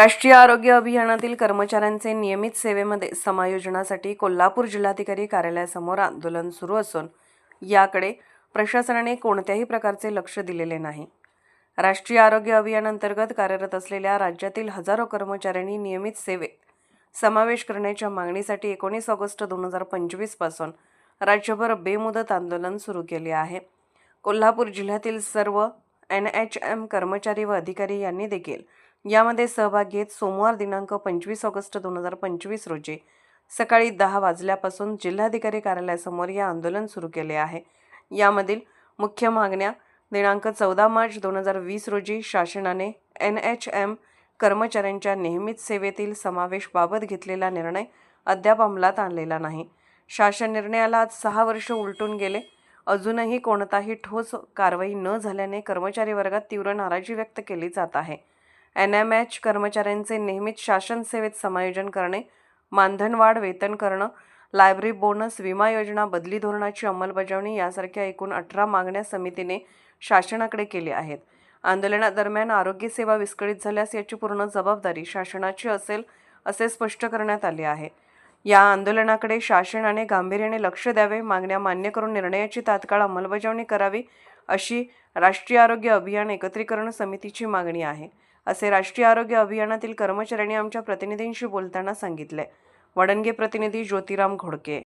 राष्ट्रीय आरोग्य अभियानातील कर्मचाऱ्यांचे नियमित सेवेमध्ये समायोजनासाठी कोल्हापूर जिल्हाधिकारी कार्यालयासमोर आंदोलन सुरू असून याकडे प्रशासनाने कोणत्याही प्रकारचे लक्ष दिलेले नाही. राष्ट्रीय आरोग्य अभियानांतर्गत कार्यरत असलेल्या राज्यातील हजारो कर्मचाऱ्यांनी नियमित सेवेत समावेश करण्याच्या मागणीसाठी एकोणीस ऑगस्ट दोन हजार पंचवीसपासून राज्यभर बेमुदत आंदोलन सुरू केले आहे. कोल्हापूर जिल्ह्यातील सर्व एन एच एम कर्मचारी व अधिकारी यांनी देखील यामध्ये सहभाग घेत सोमवार दिनांक पंचवीस ऑगस्ट दोन हजार पंचवीस रोजी सकाळी दहा वाजल्यापासून जिल्हाधिकारी कार्यालयासमोर हे आंदोलन सुरू केले आहे. यामधील मुख्य मागण्या दिनांक चौदा मार्च दोन हजार वीस रोजी शासनाने एन एच एम कर्मचाऱ्यांच्या नेहमीच सेवेतील समावेशबाबत घेतलेला निर्णय अद्याप अंमलात आणलेला नाही. शासन निर्णयाला आज सहा वर्ष उलटून गेले. अजूनही कोणताही ठोस कारवाई न झाल्याने कर्मचारी वर्गात तीव्र नाराजी व्यक्त केली जात आहे. एन एम एच कर्मचाऱ्यांचे नेहमीच शासन सेवेत समायोजन करणे मानधनवाढ वेतन करणं लायब्ररी बोनस विमा योजना बदली धोरणाची अंमलबजावणी यासारख्या एकूण अठरा मागण्या समितीने शासनाकडे केल्या आहेत. आंदोलनादरम्यान आरोग्यसेवा विस्कळीत झाल्यास याची पूर्ण जबाबदारी शासनाची असेल असे स्पष्ट करण्यात आले आहे. या आंदोलनाकडे शासनाने गांभीर्याने लक्ष द्यावे मागण्या मान्य करून निर्णयाची तात्काळ अंमलबजावणी करावी अशी राष्ट्रीय आरोग्य अभियान एकत्रीकरण समितीची मागणी आहे. असे राष्ट्रीय आरोग्य अभियानातील कर्मचाऱ्यांनी आमच्या प्रतिनिधींशी बोलताना सांगितले. वडणगे प्रतिनिधी ज्योतिराम घोडके.